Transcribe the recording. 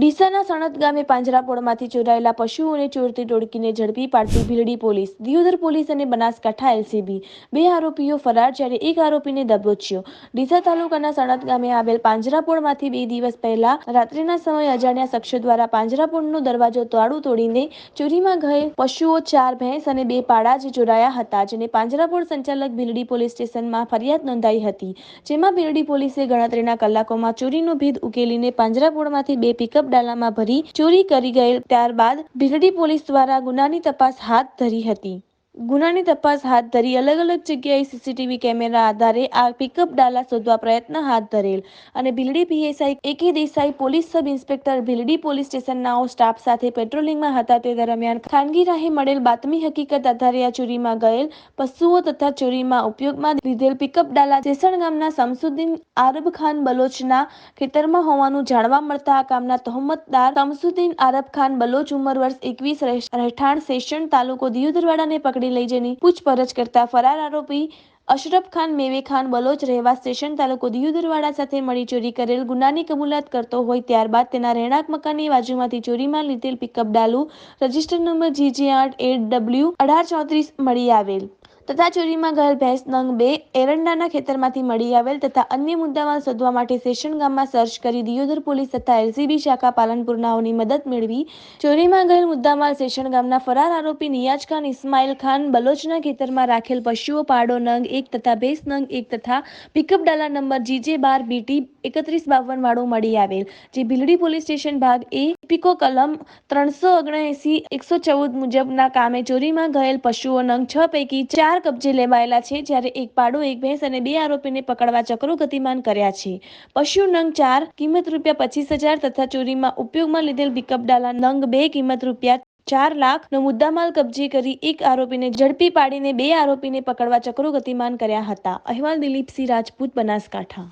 ડીસાના સણદ ગામે પાંજરાપોળમાંથી ચોરાયેલા પશુઓને ચોરતી ટોળકીને ઝડપી પાડતી ભીલડી પોલીસ, દિયોદર પોલીસ અને બનાસકાંઠા એલસીબી. બે આરોપીઓ ફરાર, જ્યારે એક આરોપીને દબોચ્યો. ડીસા તાલુકાના સણદ ગામે આવેલ પાંજરાપોળમાંથી બે દિવસ પહેલા રાત્રિના સમયે અજાણ્યા શખ્સો દ્વારા પાંજરાપોળનો દરવાજો તાળું તોડીને ચોરીમાં ગયે પશુઓ ચાર ભેંસ અને બે પાડા જ ચોરાયા હતા, જેને પાંજરાપોળ સંચાલક ભીલડી પોલીસ સ્ટેશનમાં ફરિયાદ નોંધાઈ હતી, જેમાં ભીલડી પોલીસે ગણતરીના કલાકોમાં ચોરીનો ભેદ ઉકેલીને પાંજરાપોળમાંથી બે પિકઅપ ડાલામાં ભરી ચોરી કરી ગયેલ ત્યારબાદ ભીલડી પોલીસ દ્વારા ગુનાની તપાસ હાથ ધરી હતી. ગુનાની તપાસ હાથ ધરી અલગ અલગ જગ્યાએ સીસીટીવી કેમેરા આધારે આ પિકઅપ ડાલા શોધવા પ્રયત્ન હાથ ધરેલ. અને Bhildi PSI A K Desai police sub inspector Bhildi police સ્ટેશનના સ્ટાફ સાથે પેટ્રોલિંગમાં હતા તે દરમિયાન ખાનગી રાહે મળેલ બાતમી હકીકત આધારે આ ચોરીમાં ગયેલ પશુઓ તથા ચોરીમાં ઉપયોગમાં લીધેલ પિકઅપ ડાલા જેસણ ગામના શમસુદ્દીન આરબ ખાન બલોચના ખેતરમાં હોવાનું જાણવા મળતા આ કામના તહોમતદાર શમસુદ્દીન આરબ ખાન બલોચ ઉંમર વર્ષ એકવીસ રહેઠાણ સેશન તાલુકો દિયોદરવાડાને પકડી લઈ જઈને પૂછપરછ કરતા ફરાર આરોપી અશરફ ખાન, મેવે ખાન, બલોચ રહેવા સ્ટેશન તાલુકો દિયુદરવાડા સાથે મળી ચોરી કરેલ ગુનાની કબૂલાત કરતો હોય ત્યારબાદ તેના રહેણાંક મકાનની બાજુમાંથી ચોરીમાં લીધેલ પિકઅપ ડાલુ, રજિસ્ટર નંબર જીજે આઠ એટ ડબલ્યુ અઢાર ચોત્રીસ મળી આવેલ. તથા ચોરીમાં ગયેલ ભેંસ નંગ બે એરંડાના ખેતરમાંથી મળી આવેલ તથા અન્ય મુદ્દામાં શોધવા માટે સેશન ગામમાં સર્ચ કરી દિયોદર પોલીસ તથા એલસીબી શાખા પાલનપુરનાઓની મદદ મેળવી ચોરીમાં ગયેલ મુદ્દામાં સેશન ગામના ફરાર આરોપી નિયાજ ખાન, ઇસ્માઇલ ખાન, બલોચના ખેતરમાં રાખેલ પશુઓ, પાડો નંગ એક તથા ભેંસ નંગ એક તથા પિકઅપ ડાલા નંબર જીજે બાર બીટી એકત્રીસ બાવન વાળો મળી આવેલ, જે ભીલડી પોલીસ સ્ટેશન ભાગ એ, પીકો કલમ ત્રણસો ઓગણએસી એકસો ચૌદ મુજબના કામે ચોરીમાં ગયેલ પશુઓ નંગ છ પૈકી ચાર કબજે લેવાયેલા છે જ્યારે એક પાડો, એક ભેંસ અને બે આરોપીને પકડવા ચક્રો ગતિમાન કર્યા છે. પશુ નંગ ચાર, કિંમત રૂપિયા પચીસ હજાર તથા ચોરીમાં ઉપયોગમાં લીધેલ પિકઅપ ડાલા નંગ બે, કિંમત રૂપિયા ચાર લાખનો મુદ્દામાલ કબજે કરી એક આરોપીને ઝડપી પાડીને બે આરોપીને પકડવા ચક્રો ગતિમાન કર્યા હતા. અહેવાલ દિલીપસિંહ રાજપૂત, બનાસકાંઠા.